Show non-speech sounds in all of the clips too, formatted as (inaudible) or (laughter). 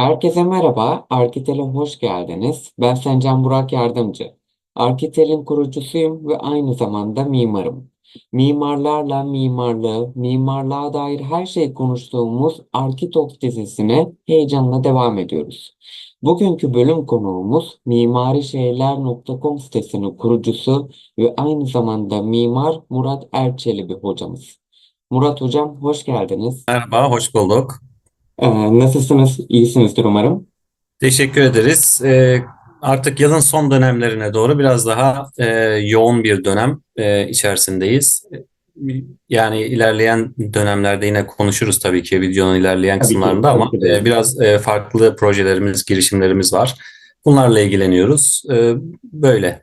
Herkese merhaba, Arkitel'e hoş geldiniz. Ben Sencan Burak Yardımcı. Arkitel'in kurucusuyum ve aynı zamanda mimarım. Mimarlarla mimarlığı, mimarlığa dair her şey konuştuğumuz Arkitalk dizisine heyecanla devam ediyoruz. Bugünkü bölüm konuğumuz mimarişehirler.com sitesinin kurucusu ve aynı zamanda mimar Murat Erçelebi hocamız. Murat hocam hoş geldiniz. Merhaba, hoş bulduk. Ee, nasılsınız? İyisinizdir umarım. Teşekkür ederiz. Ee, artık yılın son dönemlerine doğru biraz daha e, yoğun bir dönem e, içerisindeyiz. Yani ilerleyen dönemlerde yine konuşuruz tabii ki videonun ilerleyen Tabii kısımlarında ama ki de. e, biraz e, farklı projelerimiz, girişimlerimiz var. Bunlarla ilgileniyoruz. E, böyle.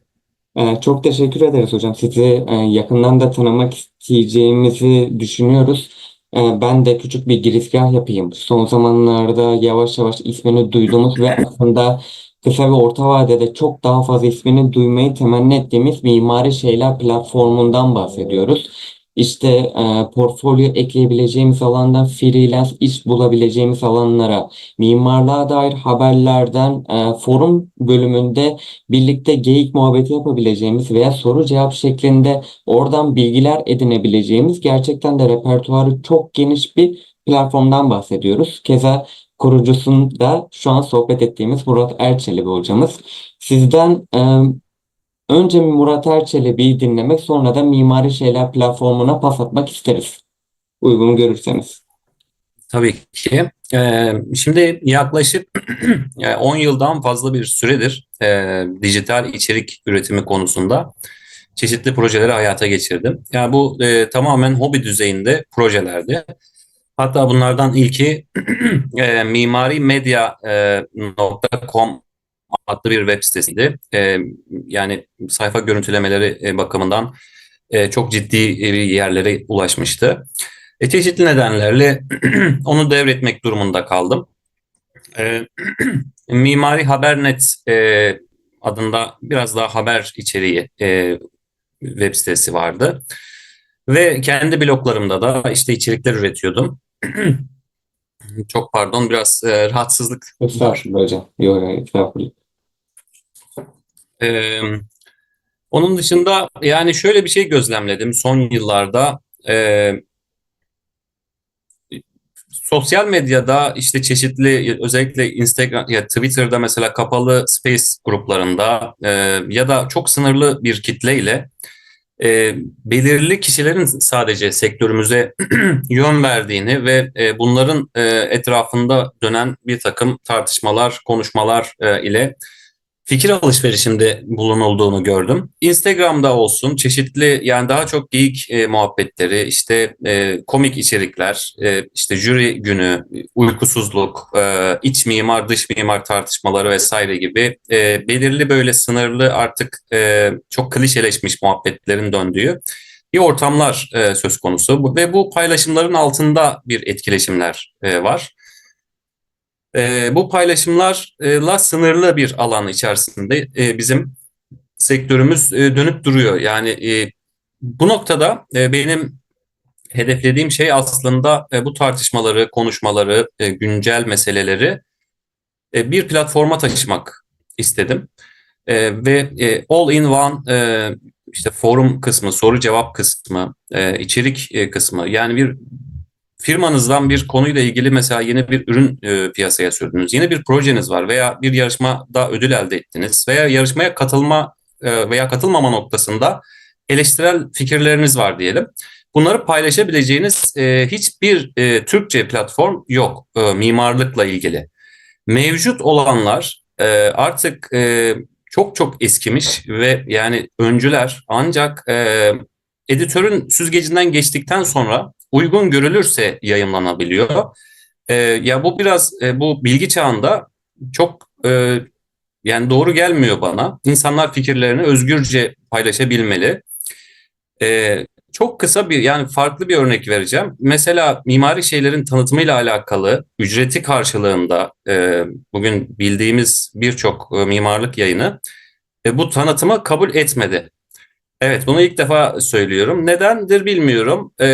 Ee, çok teşekkür ederiz hocam. Sizi e, yakından da tanımak isteyeceğimizi düşünüyoruz. Ee, ben de küçük bir girizgah yapayım. Son zamanlarda yavaş yavaş ismini duyduğumuz ve aslında kısa ve orta vadede çok daha fazla ismini duymayı temenni ettiğimiz Mimari Şeyler platformundan bahsediyoruz. İşte e, portfolyo ekleyebileceğimiz alandan freelance iş bulabileceğimiz alanlara, mimarlığa dair haberlerden e, forum bölümünde birlikte geyik muhabbeti yapabileceğimiz veya soru cevap şeklinde oradan bilgiler edinebileceğimiz gerçekten de repertuarı çok geniş bir platformdan bahsediyoruz. Keza kurucusunda şu an sohbet ettiğimiz Murat Erçelebi hocamız. Sizden e, önce Murat Erçelebi'yi dinlemek sonra da Mimari Şeyler platformuna pas atmak isteriz. Uygun görürseniz. Tabii ki. Ee, şimdi yaklaşık (clears throat) e, 10 yıldan fazla bir süredir e, dijital içerik üretimi konusunda çeşitli projeleri hayata geçirdim. Yani bu e, tamamen hobi düzeyinde projelerdi. Hatta bunlardan ilki (clears throat) e, mimarimedya.com adlı bir web sitesiydi. E, yani sayfa görüntülemeleri e, bakımından e, çok ciddi bir yerlere ulaşmıştı. E, çeşitli nedenlerle (clears throat) onu devretmek durumunda kaldım. E, (clears throat) Mimari Habernet e, adında biraz daha haber içeriği e, web sitesi vardı. Ve kendi bloglarımda da işte içerikler üretiyordum. (clears throat) Çok pardon biraz e, rahatsızlık. Estağfurullah hocam. Yok, yok. E, onun dışında yani şöyle bir şey gözlemledim son yıllarda. E, sosyal medyada işte çeşitli özellikle Instagram ya Twitter'da mesela kapalı space gruplarında e, ya da çok sınırlı bir kitleyle e, belirli kişilerin sadece sektörümüze (clears throat) yön verdiğini ve e, bunların e, etrafında dönen bir takım tartışmalar, konuşmalar e, ile fikir alışverişinde bulunulduğunu gördüm. Instagram'da olsun çeşitli yani daha çok geyik e, muhabbetleri, işte e, komik içerikler, e, işte jüri günü, uykusuzluk, e, iç mimar dış mimar tartışmaları vesaire gibi e, belirli böyle sınırlı artık e, çok klişeleşmiş muhabbetlerin döndüğü bir ortamlar e, söz konusu ve bu paylaşımların altında bir etkileşimler e, var. E, bu paylaşımlarla sınırlı bir alan içerisinde e, bizim sektörümüz e, dönüp duruyor. Yani e, bu noktada e, benim hedeflediğim şey aslında e, bu tartışmaları, konuşmaları, e, güncel meseleleri e, bir platforma taşımak istedim. E, ve e, all in one e, işte forum kısmı, soru cevap kısmı, e, içerik e, kısmı yani bir firmanızdan bir konuyla ilgili mesela yeni bir ürün e, piyasaya sürdünüz. Yeni bir projeniz var veya bir yarışmada ödül elde ettiniz veya yarışmaya katılma e, veya katılmama noktasında eleştirel fikirleriniz var diyelim. Bunları paylaşabileceğiniz e, hiçbir e, Türkçe platform yok e, mimarlıkla ilgili. Mevcut olanlar e, artık e, çok çok eskimiş ve yani öncüler ancak e, editörün süzgecinden geçtikten sonra uygun görülürse yayımlanabiliyor. E, ya bu biraz e, bu bilgi çağında çok e, yani doğru gelmiyor bana. İnsanlar fikirlerini özgürce paylaşabilmeli. E, çok kısa bir yani farklı bir örnek vereceğim. Mesela mimari şeylerin tanıtımıyla alakalı ücreti karşılığında e, bugün bildiğimiz birçok e, mimarlık yayını e, bu tanıtımı kabul etmedi. Evet, bunu ilk defa söylüyorum. Nedendir bilmiyorum. E,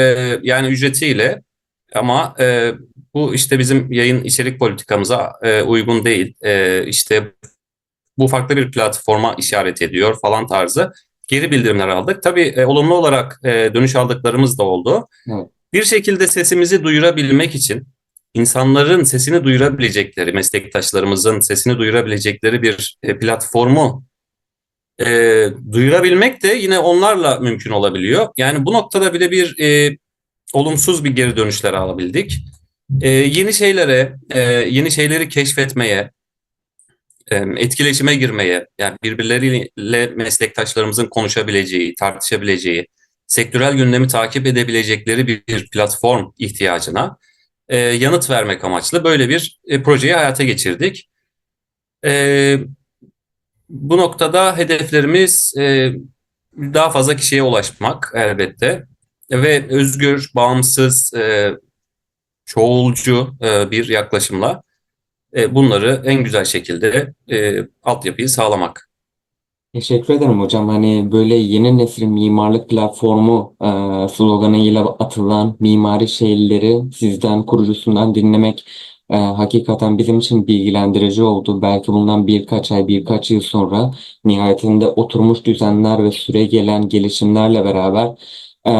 yani ücretiyle ama e, bu işte bizim yayın içerik politikamıza e, uygun değil. E, işte bu farklı bir platforma işaret ediyor falan tarzı geri bildirimler aldık. Tabii e, olumlu olarak e, dönüş aldıklarımız da oldu. Evet. Bir şekilde sesimizi duyurabilmek için insanların sesini duyurabilecekleri, meslektaşlarımızın sesini duyurabilecekleri bir e, platformu e, duyurabilmek de yine onlarla mümkün olabiliyor. Yani bu noktada bile bir e, olumsuz bir geri dönüşler alabildik. E, yeni şeylere, e, yeni şeyleri keşfetmeye, e, etkileşime girmeye, yani birbirleriyle meslektaşlarımızın konuşabileceği, tartışabileceği, sektörel gündemi takip edebilecekleri bir, bir platform ihtiyacına e, yanıt vermek amaçlı böyle bir e, projeyi hayata geçirdik. E, bu noktada hedeflerimiz e, daha fazla kişiye ulaşmak elbette ve özgür, bağımsız, e, çoğulcu e, bir yaklaşımla e, bunları en güzel şekilde e, altyapıyı sağlamak. Teşekkür ederim hocam. Hani böyle yeni nesil mimarlık platformu e, sloganıyla atılan mimari şeyleri sizden kurucusundan dinlemek e, hakikaten bizim için bilgilendirici oldu. Belki bundan birkaç ay, birkaç yıl sonra nihayetinde oturmuş düzenler ve süre gelen gelişimlerle beraber e,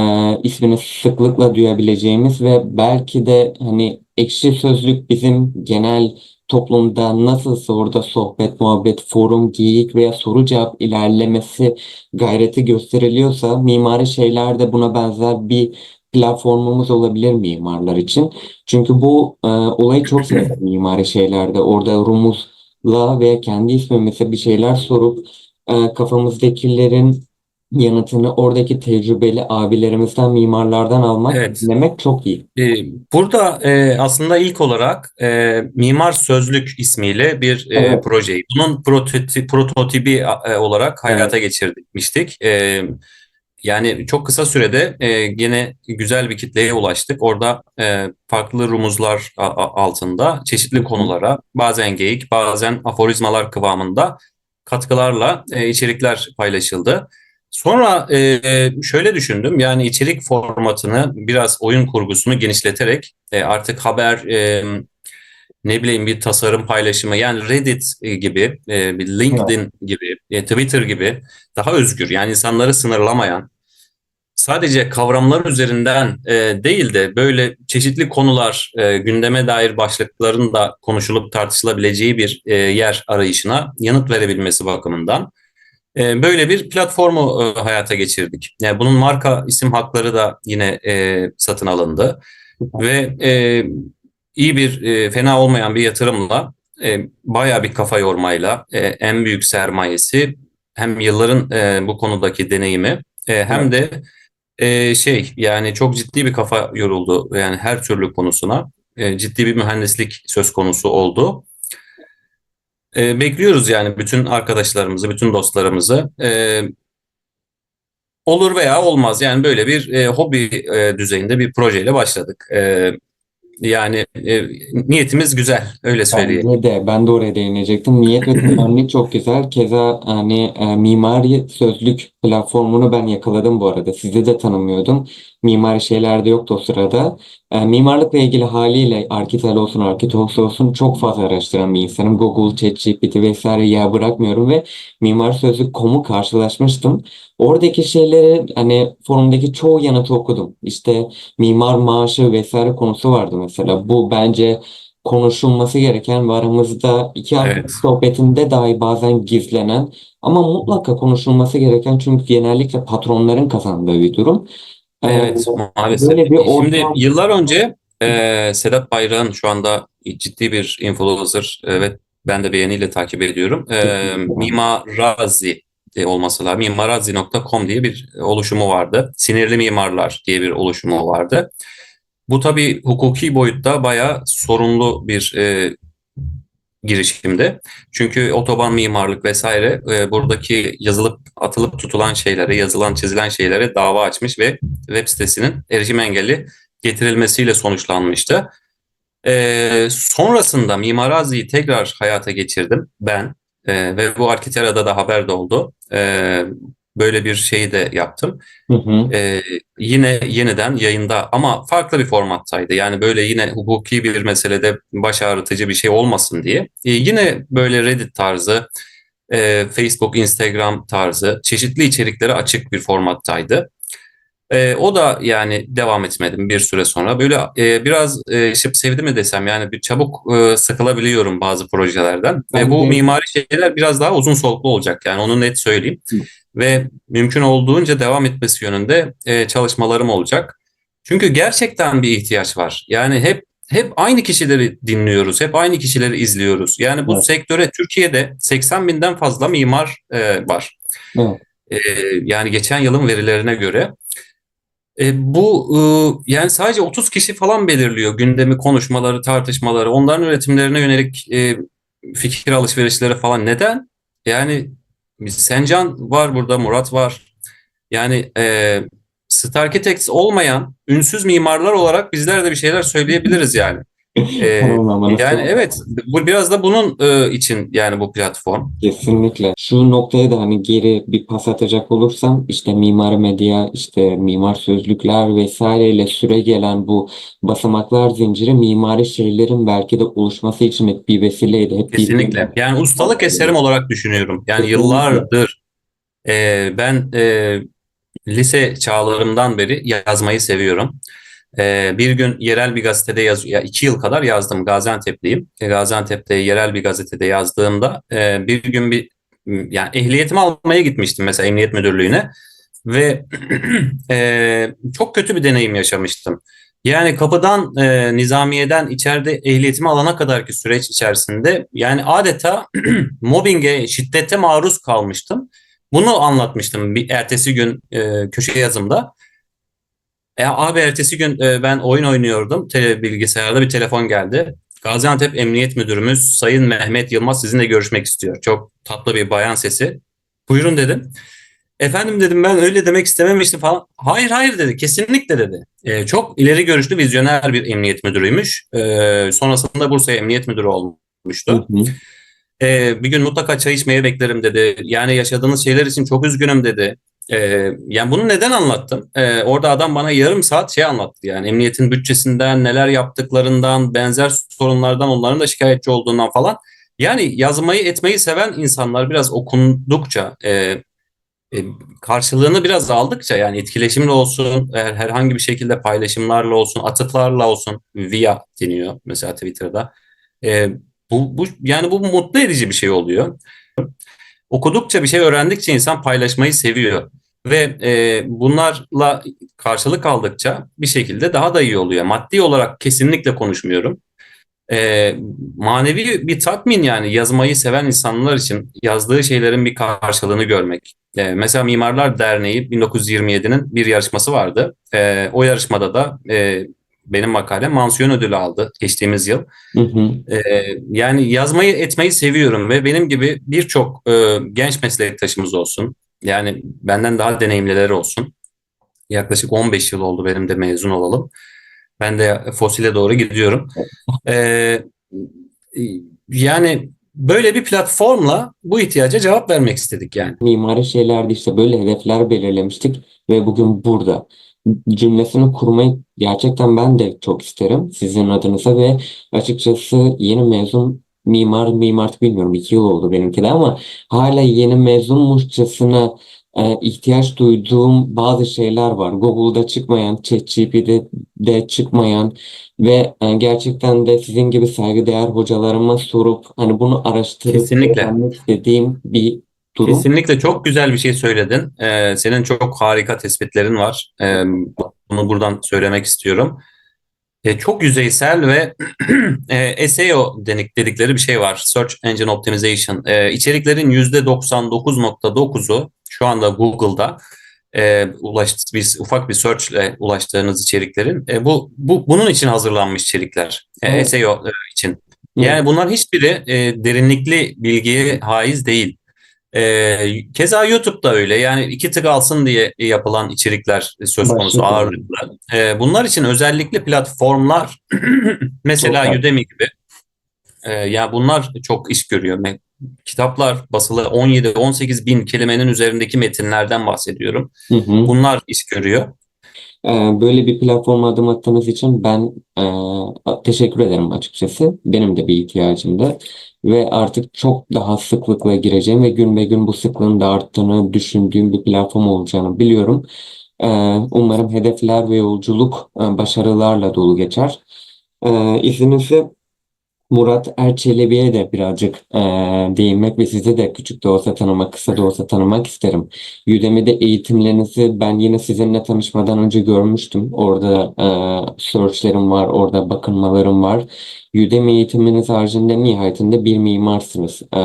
ismini sıklıkla duyabileceğimiz ve belki de hani ekşi sözlük bizim genel toplumda nasılsa orada sohbet, muhabbet, forum, geyik veya soru cevap ilerlemesi gayreti gösteriliyorsa mimari şeyler de buna benzer bir platformumuz olabilir mimarlar için. Çünkü bu e, olayı çok seviyorum mimari şeylerde. Orada rumuzla veya kendi ismimize bir şeyler sorup e, kafamızdakilerin yanıtını oradaki tecrübeli abilerimizden, mimarlardan almak, Evet. dinlemek çok iyi. E, burada e, aslında ilk olarak e, Mimar Sözlük ismiyle bir e, Evet. projeyi, bunun prototi- prototipi e, olarak hayata geçirmiştik. E, yani çok kısa sürede e, gene güzel bir kitleye ulaştık. Orada e, farklı rumuzlar altında çeşitli konulara bazen geyik, bazen aforizmalar kıvamında katkılarla e, içerikler paylaşıldı. Sonra e, şöyle düşündüm yani içerik formatını biraz oyun kurgusunu genişleterek e, artık haber e, ne bileyim bir tasarım paylaşımı yani Reddit e, gibi e, bir LinkedIn gibi e, Twitter gibi daha özgür yani insanları sınırlamayan sadece kavramlar üzerinden e, değil de böyle çeşitli konular e, gündeme dair başlıkların da konuşulup tartışılabileceği bir e, yer arayışına yanıt verebilmesi bakımından e, böyle bir platformu e, hayata geçirdik. Yani bunun marka isim hakları da yine e, satın alındı ve e, iyi bir e, fena olmayan bir yatırımla e, bayağı bir kafa yormayla e, en büyük sermayesi hem yılların e, bu konudaki deneyimi e, hem de e, şey yani çok ciddi bir kafa yoruldu yani her türlü konusuna e, ciddi bir mühendislik söz konusu oldu. E, bekliyoruz yani bütün arkadaşlarımızı, bütün dostlarımızı. E, olur veya olmaz yani böyle bir e, hobi e, düzeyinde bir projeyle başladık. E, yani e, niyetimiz güzel öyle söyleyeyim. Bence de ben de oraya değinecektim. Niyet ve temenni çok güzel. Keza hani e, mimari sözlük platformunu ben yakaladım bu arada. Sizi de tanımıyordum. Mimari şeyler de yoktu o sırada. E, mimarlıkla ilgili haliyle Arkitel olsun, Arkitalks olsun çok fazla araştıran bir insanım. Google, ChatGPT vesaire yer bırakmıyorum ve mimar sözlük.com'u karşılaşmıştım. Oradaki şeyleri hani forumdaki çoğu yanıtı okudum. İşte mimar maaşı vesaire konusu vardı mesela. Bu bence konuşulması gereken ve aramızda iki arkadaş Evet. sohbetinde dahi bazen gizlenen ama mutlaka konuşulması gereken çünkü genellikle patronların kazandığı bir durum. Ee, Evet maalesef. böyle bir Şimdi ortam- yıllar önce e, Sedat Bayrak'ın şu anda ciddi bir influencer ve ben de beğeniyle takip ediyorum. E, Kesinlikle. Mimarazi e, olması lazım. Mimarazi.com diye bir oluşumu vardı. Sinirli Mimarlar diye bir oluşumu vardı. Bu tabii hukuki boyutta bayağı sorunlu bir e, girişimdi. Çünkü otoban mimarlık vesaire e, buradaki yazılıp atılıp tutulan şeylere, yazılan çizilen şeylere dava açmış ve web sitesinin erişim engelli getirilmesiyle sonuçlanmıştı. E, sonrasında Mimarazi'yi tekrar hayata geçirdim ben e, ve bu Arkitera'da da haber de oldu. E, böyle bir şey de yaptım. Hı hı. Ee, yine yeniden yayında ama farklı bir formattaydı. Yani böyle yine hukuki bir meselede baş ağrıtıcı bir şey olmasın diye. Ee, yine böyle Reddit tarzı, e, Facebook, Instagram tarzı çeşitli içeriklere açık bir formattaydı. Ee, o da yani devam etmedim bir süre sonra. Böyle e, biraz e, işte sevdi mi desem yani bir çabuk e, sıkılabiliyorum bazı projelerden. Ve Ben bu de- mimari şeyler biraz daha uzun soluklu olacak yani onu net söyleyeyim. Hı. Ve mümkün olduğunca devam etmesi yönünde e, çalışmalarım olacak. Çünkü gerçekten bir ihtiyaç var. Yani hep hep aynı kişileri dinliyoruz, hep aynı kişileri izliyoruz. Yani bu Evet. sektöre Türkiye'de 80 binden fazla mimar e, var. Evet. E, yani geçen yılın verilerine göre. E, bu e, yani sadece 30 kişi falan belirliyor gündemi, konuşmaları, tartışmaları, onların üretimlerine yönelik e, fikir alışverişleri falan. Neden? Yani Sencan var burada, Murat var. Yani e, Starkitex olmayan ünsüz mimarlar olarak bizler de bir şeyler söyleyebiliriz yani. E, nasıl- yani evet, bu biraz da bunun e, için yani bu platform. Kesinlikle. Şu noktaya da hani geri bir pas atacak olursam işte mimar medya, işte mimar sözlükler vesaireyle süre gelen bu basamaklar zinciri mimari şeylerin belki de oluşması için hep bir vesileydi. Hep Kesinlikle. birbirine- Yani ustalık eserim olarak düşünüyorum. Yani Kesinlikle. yıllardır e, ben e, lise çağlarımdan beri yazmayı seviyorum. E, bir gün yerel bir gazetede yaz, ya iki yıl kadar yazdım. Gaziantep'liyim. E, Gaziantep'te yerel bir gazetede yazdığımda e, bir gün bir yani ehliyetimi almaya gitmiştim mesela emniyet müdürlüğüne ve (clears throat) e, çok kötü bir deneyim yaşamıştım. Yani kapıdan e, nizamiyeden içeride ehliyetimi alana kadarki süreç içerisinde yani adeta (clears throat) mobbinge, şiddete maruz kalmıştım. Bunu anlatmıştım bir ertesi gün e, köşe yazımda. E, abi ertesi gün e, ben oyun oynuyordum. Tele, bilgisayarda bir telefon geldi. Gaziantep Emniyet Müdürümüz Sayın Mehmet Yılmaz sizinle görüşmek istiyor. Çok tatlı bir bayan sesi. Buyurun dedim. Efendim dedim ben öyle demek istememiştim falan. Hayır hayır dedi kesinlikle dedi. E, çok ileri görüşlü vizyoner bir emniyet müdürüymüş. E, sonrasında Bursa Emniyet Müdürü olmuştu. Hı hı. Ee, bir gün mutlaka çay içmeye beklerim dedi. Yani yaşadığınız şeyler için çok üzgünüm dedi. Ee, yani bunu neden anlattım? Ee, orada adam bana yarım saat şey anlattı. Yani emniyetin bütçesinden, neler yaptıklarından, benzer sorunlardan, onların da şikayetçi olduğundan falan. Yani yazmayı etmeyi seven insanlar biraz okundukça, e, e, karşılığını biraz aldıkça yani etkileşimle olsun, her- herhangi bir şekilde paylaşımlarla olsun, atıflarla olsun, via deniyor mesela Twitter'da. E, bu, bu yani bu mutlu edici bir şey oluyor. Okudukça bir şey öğrendikçe insan paylaşmayı seviyor ve e, bunlarla karşılık aldıkça bir şekilde daha da iyi oluyor. Maddi olarak kesinlikle konuşmuyorum. E, manevi bir tatmin yani yazmayı seven insanlar için yazdığı şeylerin bir karşılığını görmek. E, mesela Mimarlar Derneği 1927'nin bir yarışması vardı. E, o yarışmada da e, benim makalem mansiyon ödülü aldı geçtiğimiz yıl. Hı hı. Ee, yani yazmayı etmeyi seviyorum ve benim gibi birçok e, genç meslektaşımız olsun. Yani benden daha deneyimlileri olsun. Yaklaşık 15 yıl oldu benim de mezun olalım. Ben de fosile doğru gidiyorum. Ee, yani böyle bir platformla bu ihtiyaca cevap vermek istedik yani. Mimari şeylerde işte böyle hedefler belirlemiştik ve bugün burada. Cümlesini kurmayı gerçekten ben de çok isterim sizin adınıza ve açıkçası yeni mezun mimar mimar bilmiyorum iki yıl oldu benimki de ama hala yeni mezunmuşçasına e, ihtiyaç duyduğum bazı şeyler var. Google'da çıkmayan, ChatGPT'de çıkmayan ve e, gerçekten de sizin gibi saygıdeğer hocalarıma sorup hani bunu araştırıp Kesinlikle. öğrenmek istediğim bir durum. Kesinlikle çok güzel bir şey söyledin. Ee, senin çok harika tespitlerin var. Ee, bunu buradan söylemek istiyorum. Ee, çok yüzeysel ve (clears throat) e, SEO denik dedikleri bir şey var. Search Engine Optimization. Ee, içeriklerin %99.9'u şu anda Google'da e, ulaş, biz ufak bir search ile ulaştığınız içeriklerin e, bu, bu bunun için hazırlanmış içerikler. E, Evet. SEO e, için. Yani bunlar hiçbiri e, derinlikli bilgiye haiz değil. Ee, keza YouTube'da öyle. Yani iki tık alsın diye yapılan içerikler söz konusu Başlıklı. ağırlıklı. Ee, bunlar için özellikle platformlar (clears throat) mesela Çok Udemy gibi E, yani bunlar çok iş görüyor. Kitaplar basılı 17-18 bin kelimenin üzerindeki metinlerden bahsediyorum. Hı hı. Bunlar iş görüyor. Ee, Böyle bir platforma adım attığınız için ben e, teşekkür ederim açıkçası. Benim de bir ihtiyacımdı. Ve artık çok daha sıklıkla gireceğim ve gün be gün bu sıklığın da arttığını düşündüğüm bir platform olacağını biliyorum. Ee, Umarım hedefler ve yolculuk e, başarılarla dolu geçer. Ee, izninizle Murat Erçelebi'ye de birazcık e, değinmek ve sizi de küçük de olsa tanımak, kısa da olsa tanımak isterim. Udemy'de eğitimlerinizi ben yine sizinle tanışmadan önce görmüştüm. Orada e, searchlerim var, orada bakınmalarım var. Udemy eğitiminiz haricinde nihayetinde bir mimarsınız. E,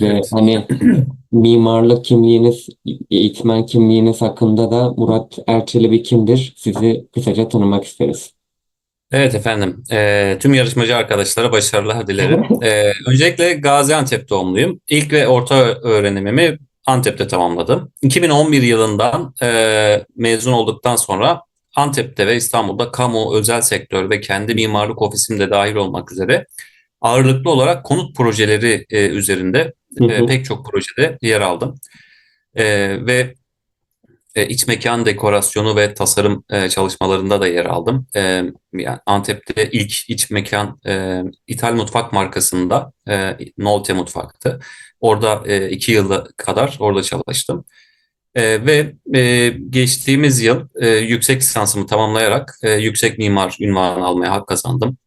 ve Evet. hani (clears throat) mimarlık kimliğiniz, eğitmen kimliğiniz hakkında da Murat Erçelebi kimdir? Sizi kısaca tanımak isteriz. Evet efendim. Eee, tüm yarışmacı arkadaşlara başarılar dilerim. Eee, (laughs) öncelikle Gaziantep doğumluyum. İlk ve orta öğrenimimi Antep'te tamamladım. 2011 yılından eee, mezun olduktan sonra Antep'te ve İstanbul'da kamu, özel sektör ve kendi mimarlık ofisim de dahil olmak üzere ağırlıklı olarak konut projeleri eee, üzerinde Hı eee, hı. pek çok projede yer aldım. Eee, ve e, iç mekan dekorasyonu ve tasarım e, çalışmalarında da yer aldım. E, yani Antep'te ilk iç mekan e, İthal Mutfak markasında e, Nolte Mutfak'tı. Orada iki yıla kadar orada çalıştım. Ve geçtiğimiz yıl yüksek lisansımı tamamlayarak yüksek mimar unvanı almaya hak kazandım.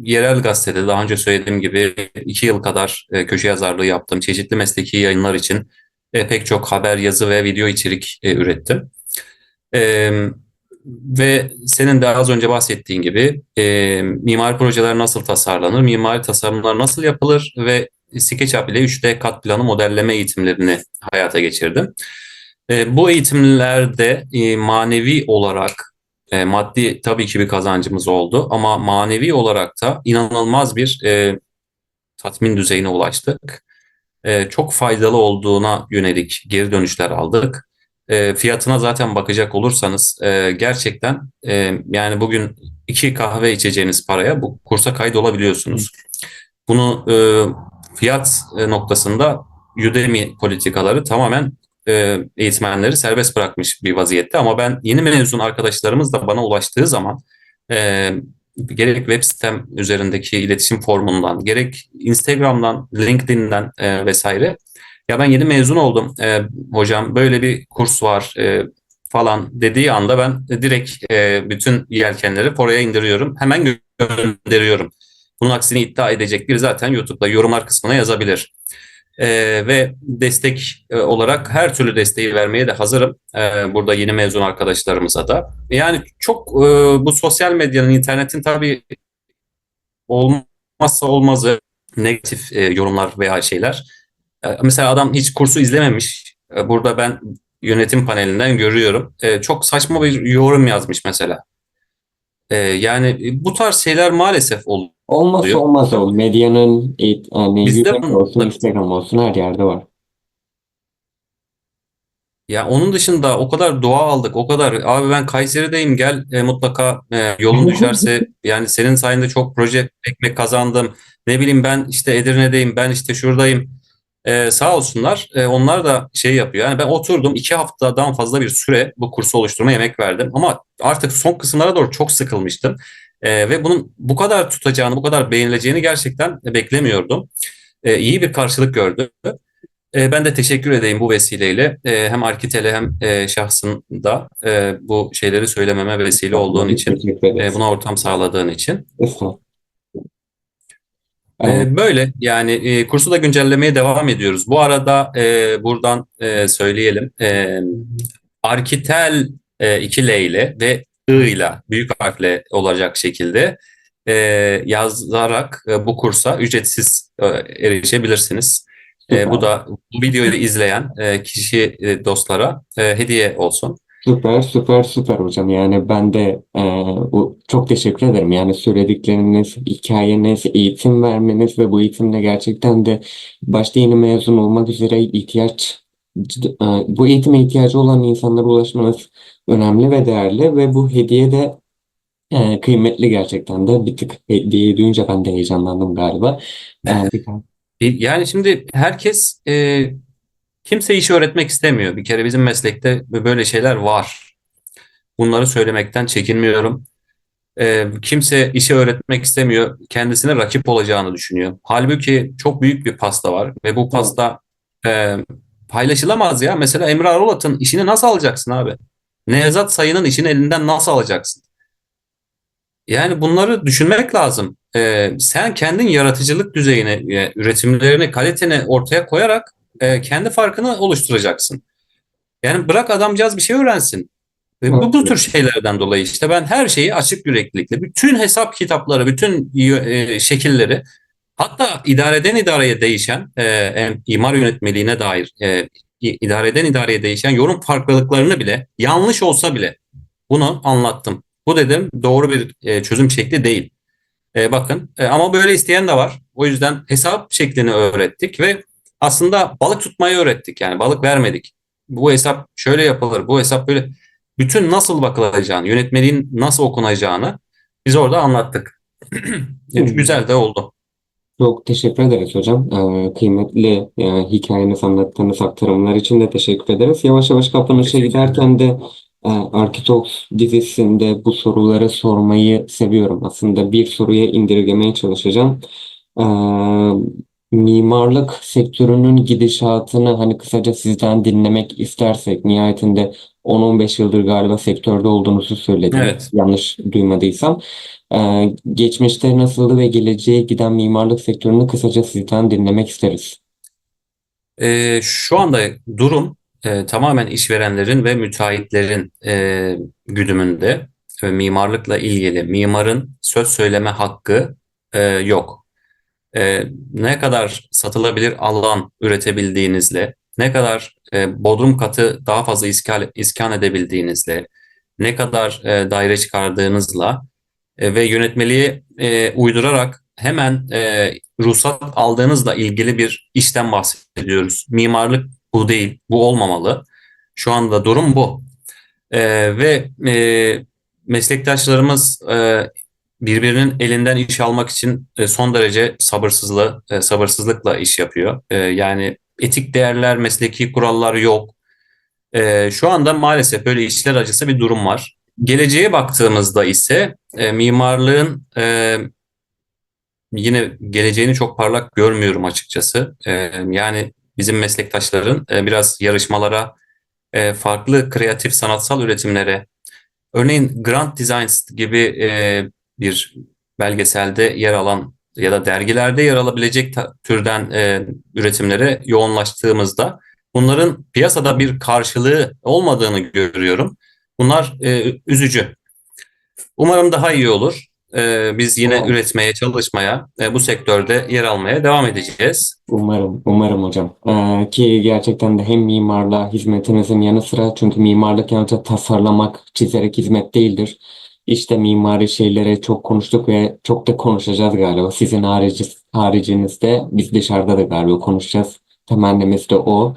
Yerel gazetede daha önce söylediğim gibi iki yıl kadar köşe yazarlığı yaptım. Çeşitli mesleki yayınlar için e, pek çok haber, yazı ve video içerik e, ürettim. E, ve senin de az önce bahsettiğin gibi e, mimari projeler nasıl tasarlanır, mimari tasarımlar nasıl yapılır ve SketchUp ile 3D kat planı modelleme eğitimlerini hayata geçirdim. E, bu eğitimlerde e, manevi olarak e, maddi tabii ki bir kazancımız oldu ama manevi olarak da inanılmaz bir e, tatmin düzeyine ulaştık. E, çok faydalı olduğuna yönelik geri dönüşler aldık. E, fiyatına zaten bakacak olursanız e, gerçekten e, yani bugün iki kahve içeceğiniz paraya bu kursa kaydolabiliyorsunuz. Bunu e, fiyat e, noktasında Udemy politikaları tamamen e, eğitmenleri serbest bırakmış bir vaziyette. Ama ben yeni mezun arkadaşlarımız da bana ulaştığı zaman e, gerek web sitem üzerindeki iletişim formundan, gerek Instagram'dan, LinkedIn'den e, vesaire. Ya ben yeni mezun oldum e, hocam böyle bir kurs var e, falan dediği anda ben direkt e, bütün yelkenleri oraya indiriyorum. Hemen gönderiyorum. Bunun aksini iddia edecek biri zaten YouTube'da yorumlar kısmına yazabilir. E, ve destek e, olarak her türlü desteği vermeye de hazırım. E, burada yeni mezun arkadaşlarımıza da. Yani çok e, bu sosyal medyanın, internetin tabii olmazsa olmazı negatif e, yorumlar veya şeyler. E, mesela adam hiç kursu izlememiş. E, burada ben yönetim panelinden görüyorum. E, çok saçma bir yorum yazmış mesela. E, yani bu tarz şeyler maalesef oluyor. Olmazsa olmaz o. Medyanın hani Bizde YouTube bunu- olsun, Instagram olsun her yerde var. Ya onun dışında o kadar dua aldık, o kadar abi ben Kayseri'deyim gel e, mutlaka e, yolun (laughs) düşerse yani senin sayende çok proje ekmek kazandım. Ne bileyim ben işte Edirne'deyim, ben işte şuradayım. E, sağ olsunlar. E, onlar da şey yapıyor. Yani ben oturdum iki haftadan fazla bir süre bu kursu oluşturmaya emek verdim. Ama artık son kısımlara doğru çok sıkılmıştım. E, ve bunun bu kadar tutacağını, bu kadar beğenileceğini gerçekten beklemiyordum. E, iyi bir karşılık gördü. E, ben de teşekkür edeyim bu vesileyle. E, hem Arkitel'e hem e, şahsında e, bu şeyleri söylememe vesile olduğun için, e, buna ortam sağladığın için. E, Evet. böyle yani e, kursu da güncellemeye devam ediyoruz. Bu arada e, buradan e, söyleyelim. E, Arkitel e, 2 L ile ve ile büyük harfle olacak şekilde e, yazarak e, bu kursa ücretsiz e, erişebilirsiniz. E, bu da bu videoyu izleyen e, kişi e, dostlara e, hediye olsun. Süper, süper, süper hocam. Yani ben de e, bu, çok teşekkür ederim. Yani söyledikleriniz, hikayeniz, eğitim vermeniz ve bu eğitimde gerçekten de başta yeni mezun olmak üzere ihtiyaç, bu eğitime ihtiyacı olan insanlara ulaşmanız önemli ve değerli ve bu hediye de Ee, kıymetli gerçekten de bir tık hediye duyunca ben de heyecanlandım galiba. Ee, Yani şimdi herkes e, kimse işi öğretmek istemiyor. Bir kere bizim meslekte böyle şeyler var. Bunları söylemekten çekinmiyorum. E, kimse işi öğretmek istemiyor. Kendisine rakip olacağını düşünüyor. Halbuki çok büyük bir pasta var ve bu pasta e, paylaşılamaz ya. Mesela Emre Arolat'ın işini nasıl alacaksın abi? Nevzat Sayın'ın işini elinden nasıl alacaksın? Yani bunları düşünmek lazım. Ee, sen kendin yaratıcılık düzeyini, e, üretimlerini, kaliteni ortaya koyarak e, kendi farkını oluşturacaksın. Yani bırak adamcağız bir şey öğrensin. Bu, bu tür şeylerden dolayı işte ben her şeyi açık yüreklilikle, bütün hesap kitapları, bütün e, şekilleri, hatta idareden idareye değişen, e, imar yönetmeliğine dair, e, idareden idareye değişen yorum farklılıklarını bile, yanlış olsa bile bunu anlattım. Bu dedim doğru bir e, çözüm şekli değil. E, bakın e, ama böyle isteyen de var. O yüzden hesap şeklini öğrettik ve aslında balık tutmayı öğrettik. Yani balık vermedik. Bu hesap şöyle yapılır, bu hesap böyle. Bütün nasıl bakılacağını, yönetmeliğin nasıl okunacağını biz orada anlattık. (clears throat) Güzel de oldu. Çok teşekkür ederiz hocam. Ee, kıymetli e, hikayenizi anlattığınız aktarımlar için de teşekkür ederiz. Yavaş yavaş kapanışa Teşekkür giderken de e, dizisinde bu soruları sormayı seviyorum. Aslında bir soruya indirgemeye çalışacağım. Ee, mimarlık sektörünün gidişatını hani kısaca sizden dinlemek istersek nihayetinde 10-15 yıldır galiba sektörde olduğunuzu söylediniz. Evet. Yanlış duymadıysam. Ee, geçmişte nasıldı ve geleceğe giden mimarlık sektörünü kısaca sizden dinlemek isteriz. E, şu anda durum e, tamamen işverenlerin ve müteahhitlerin e, güdümünde ve mimarlıkla ilgili mimarın söz söyleme hakkı e, yok. E, ne kadar satılabilir alan üretebildiğinizle, ne kadar e, bodrum katı daha fazla iskan, iskan edebildiğinizle, ne kadar e, daire çıkardığınızla e, ve yönetmeliğe e, uydurarak hemen e, ruhsat aldığınızla ilgili bir işten bahsediyoruz. Mimarlık bu değil, bu olmamalı. Şu anda durum bu. E, ve e, meslektaşlarımız e, birbirinin elinden iş almak için e, son derece sabırsızlı, e, sabırsızlıkla iş yapıyor. E, yani etik değerler, mesleki kurallar yok. E, şu anda maalesef böyle işler acısı bir durum var. Geleceğe baktığımızda ise e, mimarlığın e, yine geleceğini çok parlak görmüyorum açıkçası. E, yani bizim meslektaşların e, biraz yarışmalara, e, farklı kreatif sanatsal üretimlere, örneğin Grand Designs gibi e, bir belgeselde yer alan ya da dergilerde yer alabilecek türden e, üretimlere yoğunlaştığımızda bunların piyasada bir karşılığı olmadığını görüyorum. Bunlar e, üzücü. Umarım daha iyi olur. E, biz yine Umarım. üretmeye, çalışmaya, e, bu sektörde yer almaya devam edeceğiz. Umarım, umarım hocam. Ee, ki gerçekten de hem mimarlığa hizmetinizin yanı sıra çünkü mimarlık yalnızca tasarlamak, çizerek hizmet değildir. İşte mimari şeyleri çok konuştuk ve çok da konuşacağız galiba. Sizin harici, haricinizde biz dışarıda da galiba konuşacağız. Temennimiz de o.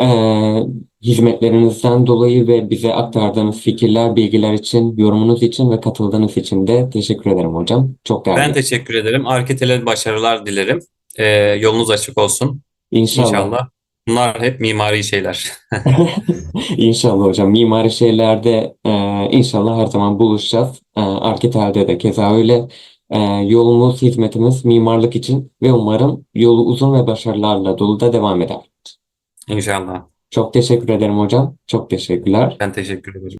Ee, hizmetlerinizden dolayı ve bize aktardığınız fikirler, bilgiler için, yorumunuz için ve katıldığınız için de teşekkür ederim hocam. Çok değerli. Ben teşekkür ederim. Arketele başarılar dilerim. E, yolunuz açık olsun. İnşallah. İnşallah. Bunlar hep mimari şeyler. (laughs) İnşallah hocam. Mimari şeylerde e, inşallah her zaman buluşacağız. E, Arkital'de de keza öyle. E, yolumuz, hizmetimiz mimarlık için ve umarım yolu uzun ve başarılarla dolu da devam eder. İnşallah. Çok teşekkür ederim hocam. Çok teşekkürler. Ben teşekkür ederim.